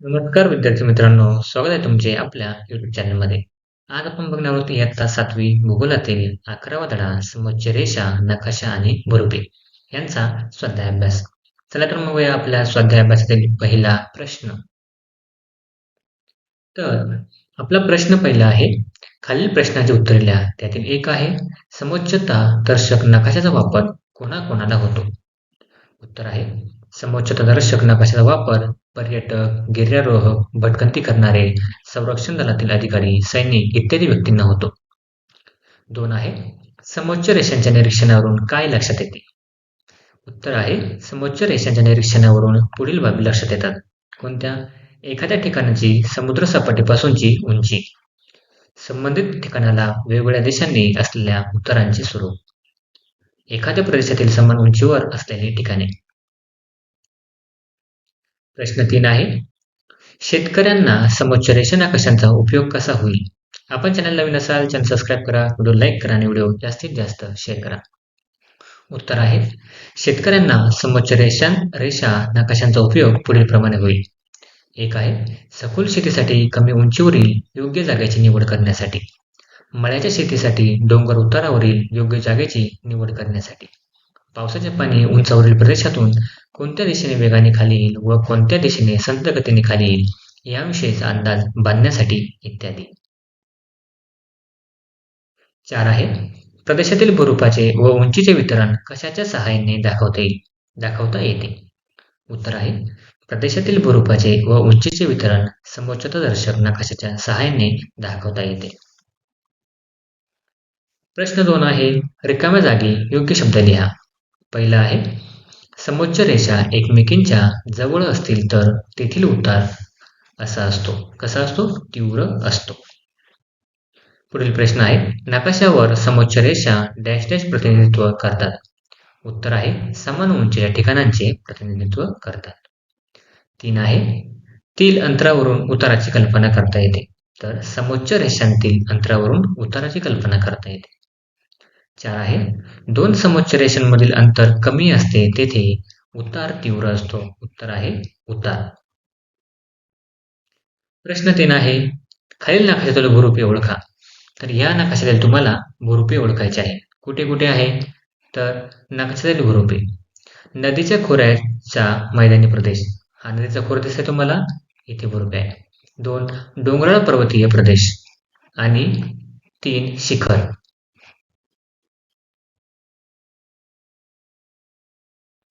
नमस्कार विद्यार्थी मित्रांनो स्वागत आहे तुमचे आपल्या युट्यूब चॅनलमध्ये आज आपण बघणार आहोत इयत्ता सातवी भूगोलातील अकरावा धडा समोच्च रेषा नकाशा आणि भुरुपे यांचा स्वाध्याय अभ्यास चला तर मग आपल्या स्वाध्याय अभ्यासातील पहिला प्रश्न. तर आपला प्रश्न पहिला आहे खालील प्रश्नाचे उत्तर लिहा. त्यातील एक आहे समोच्चता दर्शक नकाशाचा वापर कोणाकोणाला होतो? उत्तर आहे समोच्चता दर्शक नकाशाचा वापर पर्यटक गिर्यारोहक भटकंती करणारे संरक्षण दलातील अधिकारी सैनिक इत्यादी व्यक्तींना होतो. दोन आहे समोच्च रेषांच्या निरीक्षणावरून काय लक्षात येते? उत्तर आहे समोच्च रेषांच्या निरीक्षणावरून पुढील बाबी लक्षात येतात. कोणत्या? एखाद्या ठिकाणाची समुद्र सपाटीपासूनची उंची. संबंधित ठिकाणाला वेगवेगळ्या देशांनी असलेल्या उत्तरांचे स्वरूप एखाद्या प्रदेशातील समान उंचीवर असलेली ठिकाणे. प्रश्न तीन आहे. शेतकऱ्यांना समोच्च रेषा नकाशांचा उपयोग कसा होईल? आपण चॅनल नवीन असाल चॅनल सबस्क्राईब करा व्हिडिओ लाईक करा आणि व्हिडिओ जास्तीत जास्त शेअर करा. उत्तर आहे. शेतकऱ्यांना समोच्च रेषा रेषा नकाशांचा उपयोग पुढील प्रमाणे होईल? एक आहे सखोल शेतीसाठी कमी उंचीवरील योग्य जागेची निवड करण्यासाठी. मळ्याच्या शेतीसाठी डोंगर उतारावरील योग्य जागेची निवड करण्यासाठी. पावसाचे पाणी उंचावरील प्रदेशातून कोणत्या दिशेने वेगाने खाली येईल व कोणत्या दिशेने संत गतीने खाली येईल याविषयीचा अंदाज बांधण्यासाठी इत्यादी. चार आहे. प्रदेशातील भूरूपाचे व उंचीचे वितरण कशाच्या सहाय्याने दाखवता येईल? दाखवता येते. उत्तर आहे. प्रदेशातील भूरूपाचे व उंचीचे वितरण समोच्चता दर्शक नकाशाच्या सहाय्याने दाखवता येते. प्रश्न दोन आहे. रिकाम्या जागी योग्य शब्द लिहा. पहिला आहे. समोच्च रेषा एकमेकींच्या जवळ असतील तर तेथील उतार असा असतो. कसा असतो? तीव्र असतो. पुढील प्रश्न आहे. नकाशावर समोच्च रेषा डॅश डॅश प्रतिनिधित्व करतात. उत्तर आहे समान उंचीच्या ठिकाणांचे प्रतिनिधित्व करतात. तीन आहे तील अंतरावरून उताराची कल्पना करता येते. तर समोच्च रेषांतील अंतरावरून उताराची कल्पना करता येते. चार आहे. दोन समोच्च रेषांमधील अंतर कमी असते तेथे उतार तीव्र असतो. उत्तर आहे उतार. प्रश्न तीन आहे खालील नकाशातील भूरूपे ओळखा. तर या नकाशातील तुम्हाला भूरूपे ओळखायचे आहे कुठे कुठे आहे? तर नकाशातील भूरूपे. नदीच्या खोऱ्याचा मैदानी प्रदेश. हा नदीचा खोरा दिसतोय तुम्हाला? इथे भूरूपे आहे दोन डोंगराळ पर्वतीय प्रदेश आणि तीन शिखर.